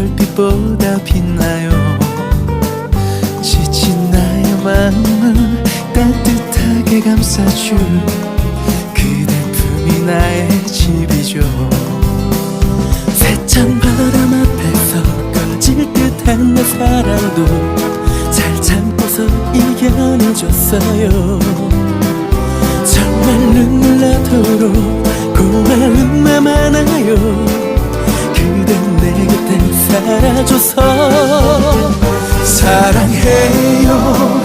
별빛보다 빛나요. 지친 나의 마음을 따뜻하게 감싸줄 그대 품이 나의 집이죠. 세찬 바람 앞에서 꺼질 듯한 내 사랑도 잘 참고서 이겨내줬어요. 정말 눈물 나도록 고마움 사랑해요 사랑해요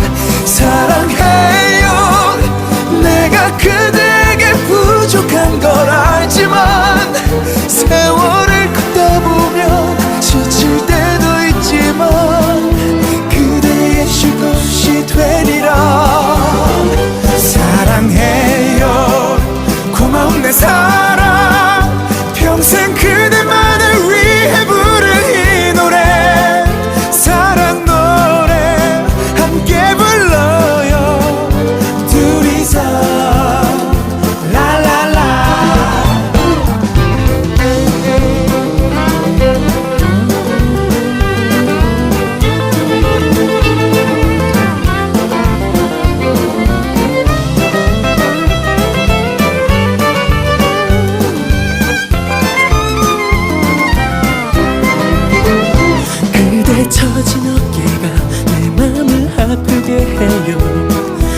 아프게 해요.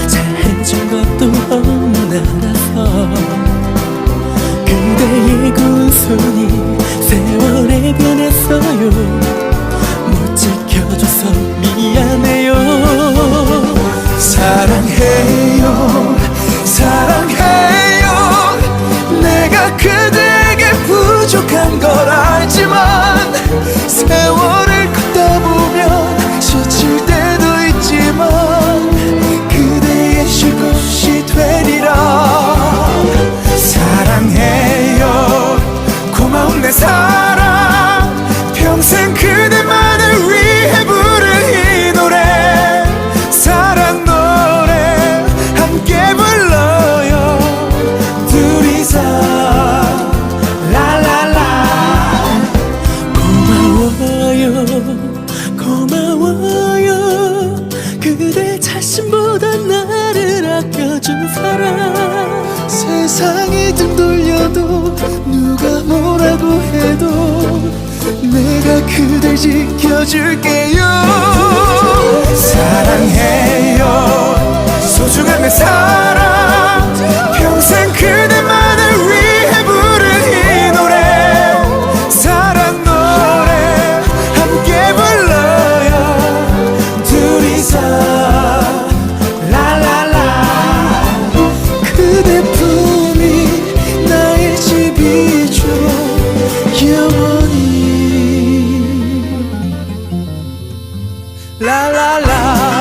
잘해준 것도 없나라서. 그대의 고운 손이 세월에 변했어요. 못 지켜줘서 미안해요. 사랑해요. 사랑해요. 내가 그대에게 부족한 걸 알지만 세월 자신보다 나를 아껴준 사람. 세상이 등 돌려도 누가 뭐라고 해도 내가 그댈 지켜줄게요. 사랑해요. 소중한 내사 La la la.